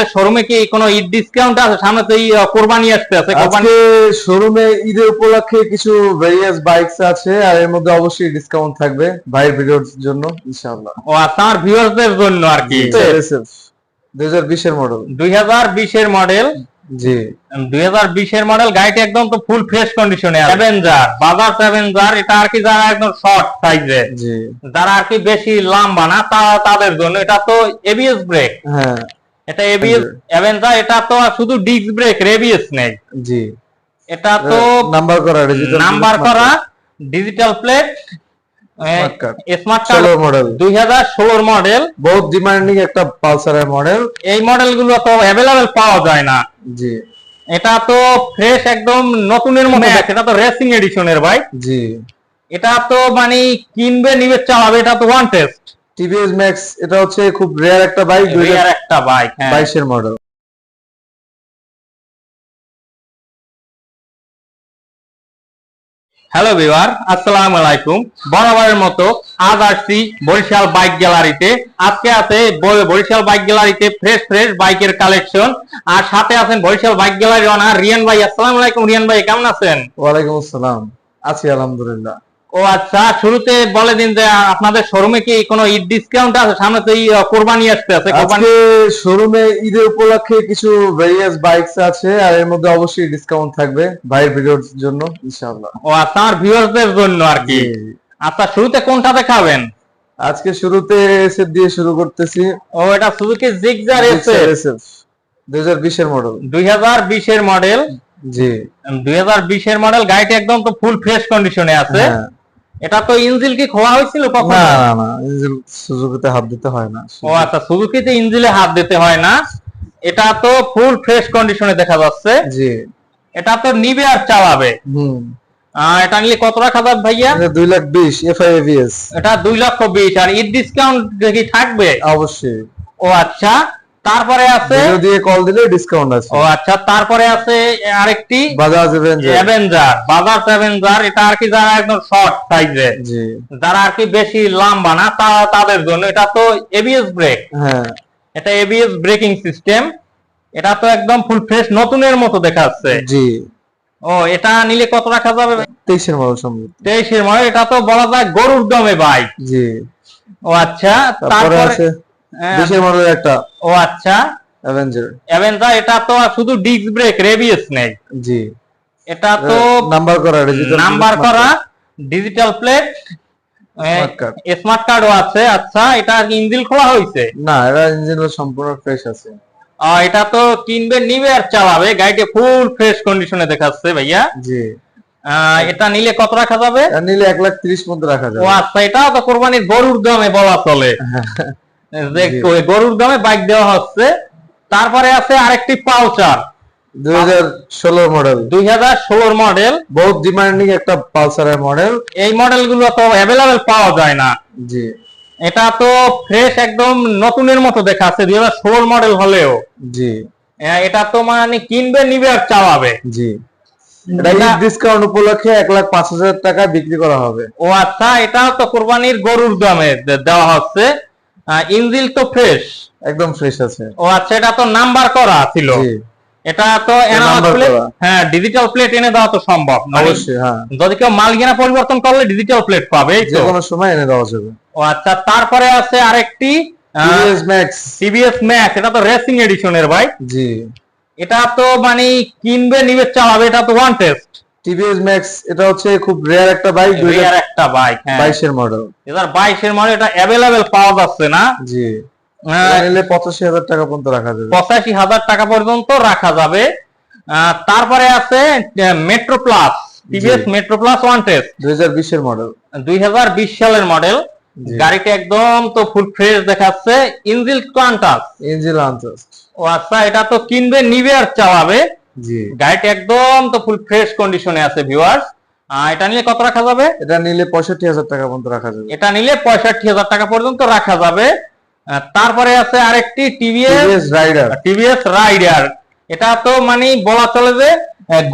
আপনাদের শোরুমে কি কোনো ঈদ ডিসকাউন্ট আছে? সামনে তো কোরবানি আসতে আছে আজকে শোরুমে ঈদের উপলক্ষে কিছু ভেরিয়াস বাইকস আছে আর এর মধ্যে অবশ্যই ডিসকাউন্ট থাকবে ভাইয়ের ভিডিওর জন্য ইনশাআল্লাহ। ও আচ্ছা আমার ভিউয়ারদের জন্য আর কি? দুই হাজার বিশের মডেল দুই হাজার বিশের মডেল জি। দুই হাজার বিশের মডেল গাড়িটা একদম তো ফুল ফ্রেশ কন্ডিশনে আছে। অ্যাভেঞ্জার বাজার অ্যাভেঞ্জার এটা আর কি যারা একদম শর্ট সাইজের জি। যারা আর কি বেশি লম্বা না তাদের জন্য। এটা তো এবিএস ব্রেক হ্যাঁ। এটা এবিএস এটা তো শুধু ডিস্ক ব্রেক এবিএস নেই। জি। এটা তো নাম্বার করা ডিজিটাল নাম্বার করা digital plate smart card model দুই হাজার ষোলোর মডেল বহুত ডিমান্ডিং একটা পালসারের মডেল এই মডেলগুলো তো অ্যাভেলেবেল পাওয়া যায় না। জি। এটা তো ফ্রেশ একদম নতুনের মতো। দেখে এটা তো রেসিং এডিশনের ভাই। জি। এটা তো মানে কিনবে নিবে চালাবে এটা তো ওয়ান টেস্ট টিভিএস ম্যাক্স এটা হচ্ছে খুব রেয়ার একটা বাইক রেয়ার একটা বাইক হ্যাঁ। বাইশের মডেল হ্যালো ভিউয়ার আসসালামু আলাইকুম। বরাবরের মতো আজ আসছি বরিশাল বাইক গ্যালারিতে আজকে আছে বরিশাল বাইক গ্যালারিতে ফ্রেশ ফ্রেশ বাইকের কালেকশন আর সাথে আছেন Barishal bike gallery owner Riyan ভাই। আসসালামু আলাইকুম রিয়ান ভাই কেমন আছেন? ওয়ালাইকুম আসসালাম। আছি আলহামদুলিল্লাহ। ও আচ্ছা শুরুতে বলে দিন যে আপনাদের শোরুমে কি কোনো ঈদ ডিসকাউন্ট আছে? সামনে তো কোরবানি আসতে আছে আজকে শোরুমে ঈদের উপলক্ষে কিছু ভেরিয়াস বাইকস আছে আর এর মধ্যে অবশ্যই ডিসকাউন্ট থাকবে ভাইয়ের ভিডিওর জন্য ইনশাআল্লাহ। ও আচ্ছা আমার ভিউয়ারদের জন্য আর কি। আচ্ছা শুরুতে কোনটা দেখাবেন? আজকে শুরুতে এসএফ দিয়ে শুরু করতেছি। ও এটা সুজুকি জিগজার এসে এসএফ দুই হাজার বিশের মডেল দুই হাজার বিশের মডেল জি। দুই হাজার বিশের মডেল গাড়িটা একদম তো ফুল ফ্রেশ কন্ডিশনে আছে। হ্যাঁ। এটা তো ইঞ্জিল কি খোয়া হয়েছিল কখন? না না না ইঞ্জিন সুজুকিতে হাত দিতে হয় না ও আচ্ছা সুজুকিতে ইঞ্জিলে হাত দিতে হয় না। এটা তো ফুল ফ্রেশ কন্ডিশনে দেখা যাচ্ছে। জি। এটা তো নিবে আর চালাবে। হুম। এটা নিলে কত রাখা যাবে ভাইয়া? এটা দুই লাখ বিশ এফআই এভিএস এটা দুই লক্ষ বিশ আর ঈদ ডিসকাউন্ট কি থাকবে? অবশ্যই। ও আচ্ছা। তারপরে আছে ভিডিও দিয়ে কল দিলে ডিসকাউন্ট আছে। ও আচ্ছা তারপরে আছে আরেকটি বাজাজ অ্যাভেঞ্জার বাজাজ অ্যাভেঞ্জার এটা আর কি যারা একদম শর্ট সাইজের জি। যারা আর কি বেশি লম্বা না তা তাদের জন্য। এটা তো এবিএস ব্রেক হ্যাঁ। এটা এবিএস ব্রেকিং সিস্টেম এটা তো একদম ফুল ফ্রেশ নতুনের মতো দেখাচ্ছে। জি। ও এটা নিলে কত রাখা যাবে তেইশের মডেল সম্ভব। তেইশের মানে এটা তো বলা যায় গরুর দমে ভাই জি। ও আচ্ছা তারপরে হ্যাঁ, বিশের মডেল একটা ও আচ্ছা। অ্যাভেঞ্জার অ্যাভেঞ্জার এটা তো শুধু ডিস্ক ব্রেক রেবিএস নেই। জি। এটা তো নাম্বার করা ডিজিটাল নাম্বার করা ডিজিটাল প্লেট স্মার্ট কার্ডও আছে আচ্ছা এটা ইঞ্জিল খোলা হয়েছে না এটা ইঞ্জিন সম্পূর্ণ ফ্রেশ আছে। এটা তো কিনবে নিবে আর চালাবে গাড়িটা ফুল ফ্রেশ কন্ডিশনে দেখাচ্ছে ভাইয়া। জি। এটা নিলে কত রাখা যাবে? নিলে এক লাখ তিরিশ মধ্যে রাখা যাবে। ও আচ্ছা এটাও তো কোরবানির গরুর দামে বলা চলে। যে জি। ওই গরুর দামে বাইক দেওয়া হচ্ছে। তারপরে আছে আরেকটি পালসার। দুই হাজার ষোলো মডেল দুই হাজার ষোলোর মডেল বহুত ডিমান্ডিং একটা পালসারের মডেল এই মডেলগুলো তো অ্যাভেলেবেল পাওয়া যায় না। জি। এটা তো ফ্রেশ একদম নতুনের মতো দুই হাজার ষোলোর মডেল হলেও। জি। এটা তো মানে কিনবে নিবে আর চালাবে। জি। এটা এটা- ডিসকাউন্ট উপলক্ষে এক লাখ পাঁচ হাজার টাকা বিক্রি করা হবে। ও আচ্ছা এটাও তো কোরবানির গরুর দামে দেওয়া হচ্ছে। ইঞ্জিল তো ফ্রেশ একদম ফ্রেশ আছে। ও আচ্ছা এটা তো নাম্বার করা ছিল। এটা তো এনালাগ প্লেট হ্যাঁ ডিজিটাল প্লেট এনে দেওয়া তো সম্ভব। মানে অবশ্যই হ্যাঁ। যদি কেউ মাল কেনা পরিবর্তন করলে ডিজিটাল প্লেট পাবে যে কোনো সময় এনে দেওয়া যাবে। ও আচ্ছা তারপরে আছে আরেকটি টিভিএস ম্যাক্স টিভিএস ম্যাক্স এটা তো রেসিং এডিশনের ভাই। জি। এটা তো মানে কিনবে নিবে চালাবে এটা তো ওয়ান টেস্ট টিভিএস ম্যাক্স এটা হচ্ছে খুব রেয়ার একটা বাইক দুই রিয়ার একটা বাইক হ্যাঁ। বাইশের মডেল এবার হাজার বাইশের মডেল এটা অ্যাভেলেবেল পাওয়া যাচ্ছে না। জি। নিলে পঁচাশি হাজার টাকা পর্যন্ত রাখা যাবে। পঁচাশি হাজার টাকা পর্যন্ত রাখা যাবে। তারপরে আছে metro plus TVS metro plus one test দুই হাজার বিশের মডেল দুই হাজার বিশ সালের মডেল গাড়িটা একদম তো ফুল ফ্রেশ দেখাচ্ছে। ইঞ্জিল কোয়ান্টাস ইঞ্জিন আনটাস্ট ও আচ্ছা এটা তো কিনবে নিবে আর চালাবে। গাড়িটা একদম তো ফুল ফ্রেশ কন্ডিশনে আছে ভিউয়ার্স এটা নিলে কত রাখা যাবে? এটা নিলে পঁয়ষট্টি হাজার টাকা পর্যন্ত রাখা যাবে। এটা নিলে পঁয়ষট্টি হাজার টাকা পর্যন্ত রাখা যাবে। তারপরে আছে আরেকটি টিভিএস রাইডার। TVS rider. এটা তো মানে বলা চলে যে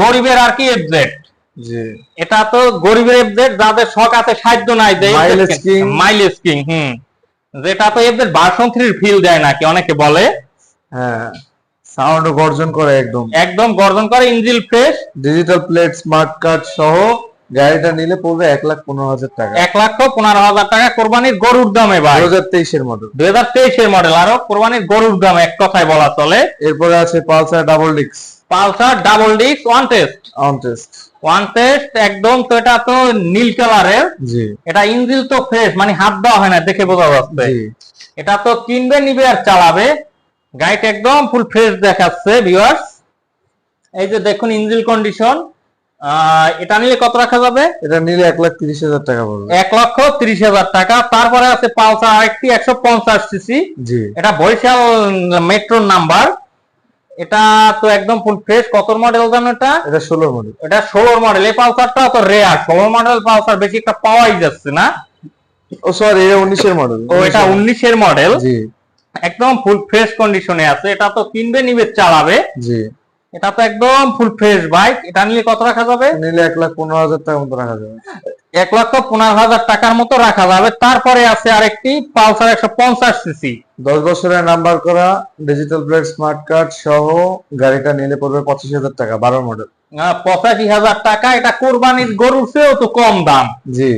গরিবের আর কি এফজেড এটা তো গরিবের এফজেড যাদের শখ আছে সাধ্য নাই যে Mileage king। মাইলেজ কিং হুম। যেটা তো এফজেড ভার্সন থ্রির ফিল দেয় নাকি অনেকে বলে। হ্যাঁ। সাউন্ড গর্জন করে একদম। একদম গর্জন করে engine fresh digital plate smart card সহ গাড়িটা নিলে পড়বে এক লাখ পনেরো হাজার টাকা। এক লক্ষ পনেরো হাজার টাকা কোরবানির গরুর দামে ভাই। দু হাজার তেইশের মডেল দু হাজার তেইশের মডেল আরও কোরবানির গরুর দাম এক কথায় বলা চলে। এরপরে আছে পালসার ডাবল ডিক্স পালসার ডাবল ডিক্স one test. On test one test একদম তো এটা তো নীল কালারের। জি। এটা ইঞ্জিল তো ফ্রেশ মানে হাত দেওয়া হয় না দেখে বোঝা যাচ্ছে। এটা তো কিনবে নিবে আর চালাবে। গাড়িটা একদম ফুল ফ্রেশ দেখাচ্ছে ভিউয়ার্স এই যে দেখুন ইঞ্জিল কন্ডিশন এটা নিলে কত রাখা যাবে? এটা নিলে এক লাখ তিরিশ হাজার টাকা পড়বে। এক লক্ষ তিরিশ হাজার টাকা। তারপরে আছে পালসার আরেকটি একশো পঞ্চাশ সিসি জি। এটা বরিশাল মেট্রোর নাম্বার এটা তো একদম ফুল ফ্রেশ কত মডেল জানো এটা? এটা ষোলো মডেল এটা ষোলোর মডেল এই পালসারটা তো রেয়ার ষোলো মডেল পালসার বেশি একটা পাওয়াই যাচ্ছে না। ও সরি এটা উনিশের মডেল ও এটা উনিশের মডেল জি। একদম ফুল ফ্রেশ কন্ডিশনে আছে। এটা তো কিনবে নিবে চালাবে। জি। এটা তো একদম ফুল ফ্রেশ বাইক এটা নিয়ে কত রাখা যাবে? নিলে এক লাখ পনেরো হাজার টাকা মতো রাখা যাবে। এক লক্ষ পনেরো হাজার টাকার মতো রাখা যাবে। তারপরে আছে আরেকটি পালসার একশো পঞ্চাশ সিসি দশ বছরের নাম্বার করা ডিজিটাল প্লেট স্মার্ট কার্ড সহ গাড়িটা নিলে পড়বে পঁচিশ হাজার টাকা বারো মডেল পঁচাশি হাজার টাকা। এটা কোরবানির গরুর চেয়েও তো কম দাম। জি।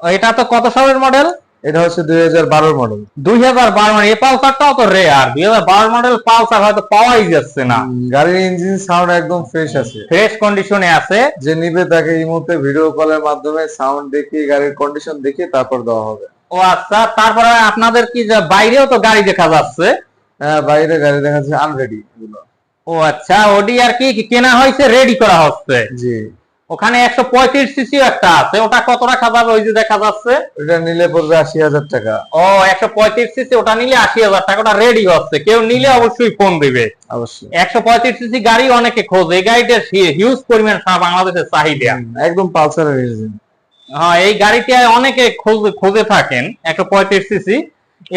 এটা তো কত সালের মডেল এটা হচ্ছে দুই হাজার বারোর মডেল দুই হাজার বারো এই পালসারটাও তো রেয়ার দুই হাজার বারো মডেল পালসার হয়তো পাওয়াই যাচ্ছে না। গাড়ির ইঞ্জিন সাউন্ড একদম ফ্রেশ আছে। ফ্রেশ কন্ডিশনে আছে। যে নিবে তাকে এই মুহূর্তে ভিডিও কলের মাধ্যমে সাউন্ড দেখিয়ে গাড়ির কন্ডিশন দেখিয়ে তারপর দেওয়া হবে। ও আচ্ছা তারপরে আপনাদের কি বাইরেও তো গাড়ি দেখা যাচ্ছে? হ্যাঁ বাইরে গাড়ি দেখা যাচ্ছে আনরেডি ও আচ্ছা ওডি আর কি কেনা হয়েছে রেডি করা হচ্ছে? জি। ওখানে একশো পঁয়ত্রিশ সিসি একটা আছে। ওটা কত রাখা যাবে? ওই যে দেখা যাচ্ছে। এটা নিলে পড়বে আশি হাজার টাকা। ও একশো পঁয়ত্রিশ সিসি ওটা নিলে আশি হাজার টাকা। ওটা রেডি হচ্ছে কেউ নিলে অবশ্যই ফোন দিবে। অবশ্যই। একশো পঁয়ত্রিশ সিসি গাড়ি অনেকে খোঁজে। এই গাড়িটার হিউজ পরিমাণ সারা বাংলাদেশের চাহিদা। একদম পালসারের হ্যাঁ এই গাড়িটি অনেকে খোঁজে খুঁজে থাকেন একশো পঁয়ত্রিশ সিসি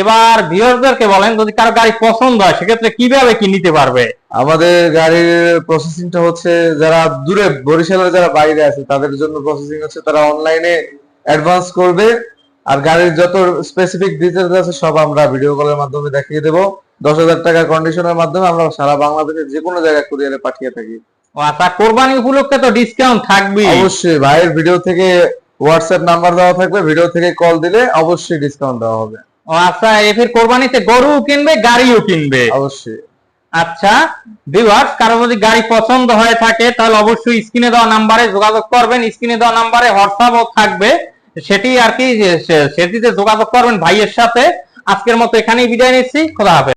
এবার ভিউয়ারদেরকে বলেন যদি কারও গাড়ি পছন্দ হয় সেক্ষেত্রে কীভাবে কি নিতে পারবে? আমাদের গাড়ির প্রসেসিংটা হচ্ছে যারা দূরে বরিশালের যারা বাইরে আছে তাদের জন্য প্রসেসিং হচ্ছে তারা অনলাইনে অ্যাডভান্স করবে। আর গাড়ির যত স্পেসিফিক ডিটেলস আছে সব আমরা ভিডিও কলের মাধ্যমে দেখিয়ে দেবো। দশ হাজার টাকা কন্ডিশনের মাধ্যমে আমরা সারা বাংলাদেশের যে কোনো জায়গায় কুরিয়ারে পাঠিয়ে থাকি। আচ্ছা কোরবানি উপলক্ষে তো ডিসকাউন্ট থাকবেই। অবশ্যই ভাইয়ের ভিডিও থেকে হোয়াটসঅ্যাপ নাম্বার দেওয়া থাকবে ভিডিও থেকে কল দিলে অবশ্যই ডিসকাউন্ট দেওয়া হবে। ও আচ্ছা এফের কোরবানিতে গরু কিনবে গাড়িও কিনবে? অবশ্যই। আচ্ছা ভিউয়ার্স কারও যদি গাড়ি পছন্দ হয়ে থাকে তাহলে অবশ্যই স্ক্রিনে দেওয়া নাম্বারে যোগাযোগ করবেন। স্ক্রিনে দেওয়া নাম্বারে হোয়াটসঅ্যাপও থাকবে। সেটি আর কি সেটিতে যোগাযোগ করবেন ভাইয়ের সাথে। আজকের মতো এখানেই বিদায় নিচ্ছি। খোদা হাফেজ।